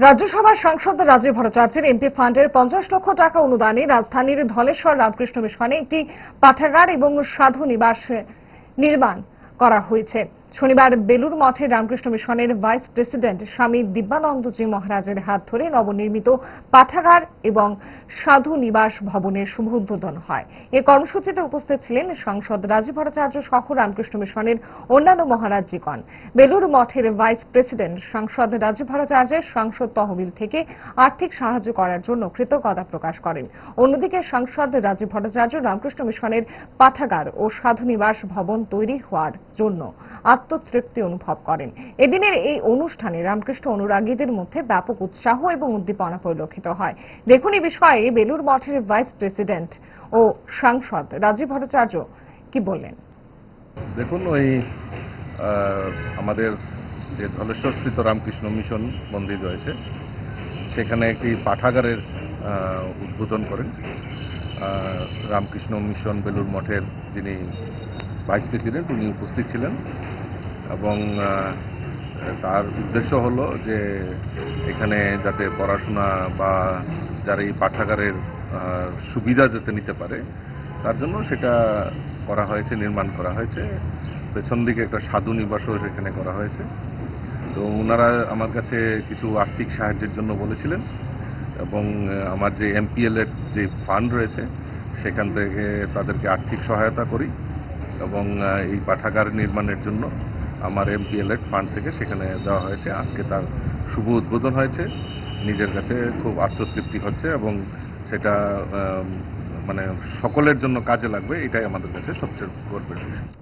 রাজ্যসভার সাংসদ রাজীব ভট্টাচার্যের এমপি ফান্ডের পঞ্চাশ লক্ষ টাকা অনুদানে রাজধানীর ধলেশ্বর রামকৃষ্ণ মিশনে একটি পাঠাগার এবং সাধু নিবাস নির্মাণ করা হয়েছে। শনিবার বেলুর মঠে রামকৃষ্ণ মিশনের ভাইস প্রেসিডেন্ট স্বামী দিব্যানন্দজি মহারাজের হাত ধরে নবনির্মিত পাঠাগার এবং সাধু নিবাস ভবনের শুভ উদ্বোধন হয়। এ কর্মসূচিতে উপস্থিত ছিলেন সাংসদ রাজীব ভট্টাচার্য সহ রামকৃষ্ণ মিশনের অন্যান্য মহারাজ্যগণ। বেলুর মঠের ভাইস প্রেসিডেন্ট সাংসদ রাজীব ভট্টাচার্যের সাংসদ তহবিল থেকে আর্থিক সাহায্য করার জন্য কৃতজ্ঞতা প্রকাশ করেন। অন্যদিকে সাংসদ রাজীব ভট্টাচার্য রামকৃষ্ণ মিশনের পাঠাগার ও সাধু নিবাস ভবন তৈরি হওয়ার জন্য আত্মতৃপ্তি অনুভব করেন। এদিনের এই অনুষ্ঠানে রামকৃষ্ণ অনুরাগীদের মধ্যে ব্যাপক উৎসাহ এবং উদ্দীপনা পরিলক্ষিত হয়। দেখুন এই বিষয়ে বেলুর মঠের ভাইস প্রেসিডেন্ট ও সাংসদ রাজীব ভট্টাচার্য কি বললেন। দেখুন, ওই আমাদের যে ধলেশ্বর স্থিত রামকৃষ্ণ মিশন মন্দির রয়েছে, সেখানে একটি পাঠাগারের উদ্বোধন করেন। রামকৃষ্ণ মিশন বেলুর মঠের যিনি ভাইস প্রেসিডেন্ট, উনি উপস্থিত ছিলেন। এবং তার উদ্দেশ্য হলো যে এখানে যাতে পড়াশোনা বা যারা এই পাঠাগারের সুবিধা যাতে নিতে পারে, তার জন্য সেটা করা হয়েছে, নির্মাণ করা হয়েছে। পেছন দিকে একটা সাধু নিবাসও সেখানে করা হয়েছে। তো ওনারা আমার কাছে কিছু আর্থিক সাহায্যের জন্য বলেছিলেন এবং আমার যে এমপিএল এর যে ফান্ড রয়েছে, সেখান থেকে তাদেরকে আর্থিক সহায়তা করি এবং এই পাঠাগার নির্মাণের জন্য আমার এমপিএলএড ফান্ড থেকে সেখানে দেওয়া হয়েছে। আজকে তার শুভ উদ্বোধন হয়েছে। নিজের কাছে খুব আত্মতৃপ্তি হচ্ছে এবং সেটা মানে সকলের জন্য কাজে লাগবে, এটাই আমাদের কাছে সবচেয়ে গর্বের বিষয়।